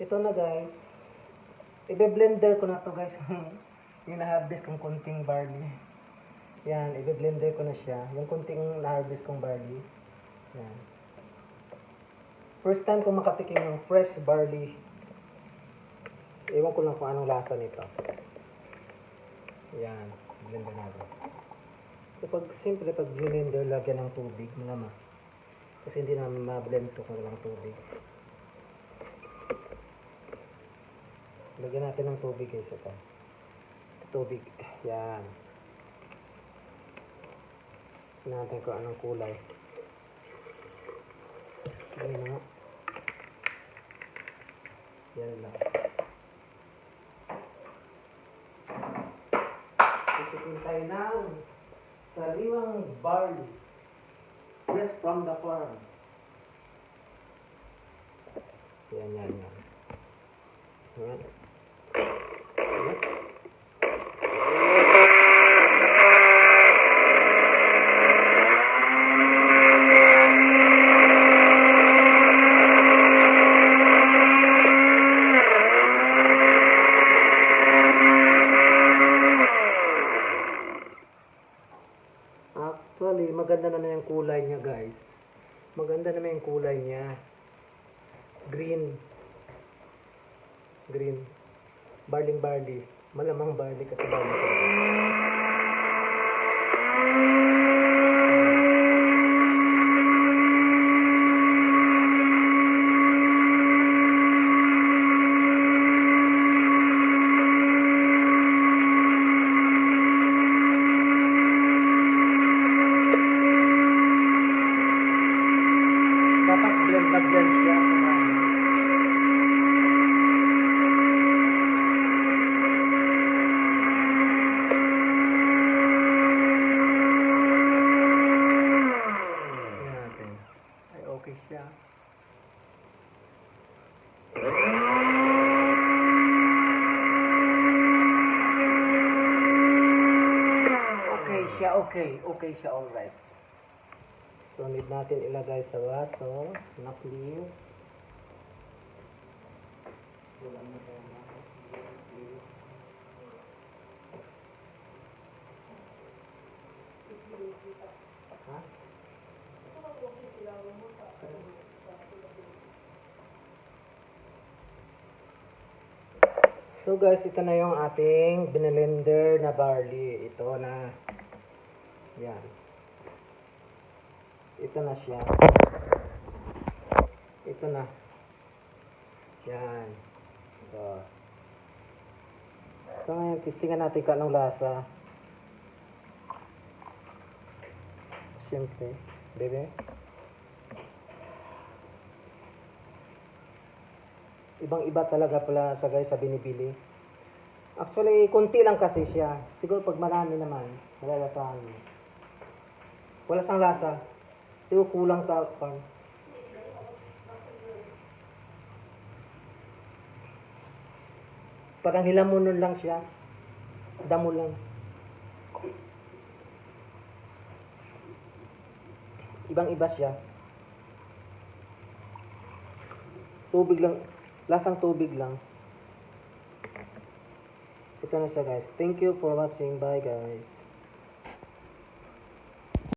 Ito na guys. Ibe-blender ko na to guys. yung na-harvest kong kunting barley. Yan, ibe-blender ko na siya. Yung kunting na-harvest kong barley. Yan. First time ko makatikim ng fresh barley. Ewan ko lang kung anong lasa nito. Yan, blender natin. So pag simple pag blender, lagyan ng tubig naman. Kasi hindi naman ma-blend to kung walang tubig. Lagyan natin ng tubig guys ito. Tubig. Yan. Tignan natin kung anong kulay. Sige na. Yan lang. Titikin tayo ng sariwang barley. Just from the farm. Yan, yan, yan. Yan. Actually, maganda naman yung kulay niya, guys. Maganda naman yung kulay niya. Green. Green. Barling barley. Malamang barley kasi barley. Dapat blend na blend siya. Okay. Okay siya, okay. Okay siya, alright. So, need natin ilagay sa baso na clear. So guys, ito na yung ating binelender na barley. Ito na. Yan. Ito na siya. Ito na. Yan. So. So ngayon, testingan natin kung anong lasa. Siyempre. Bebe. Ibang iba talaga pala sa guys sa binibili. Actually, konti lang kasi siya. Siguro pag marami naman, malalasahan. Wala sang lasa. Siguro kulang sa pan. Parang hilamunon lang siya. Damo lang. Ibang iba siya. Tubig lang. Lasang tubig lang. Ito na siya guys. Thank you for watching. Bye guys.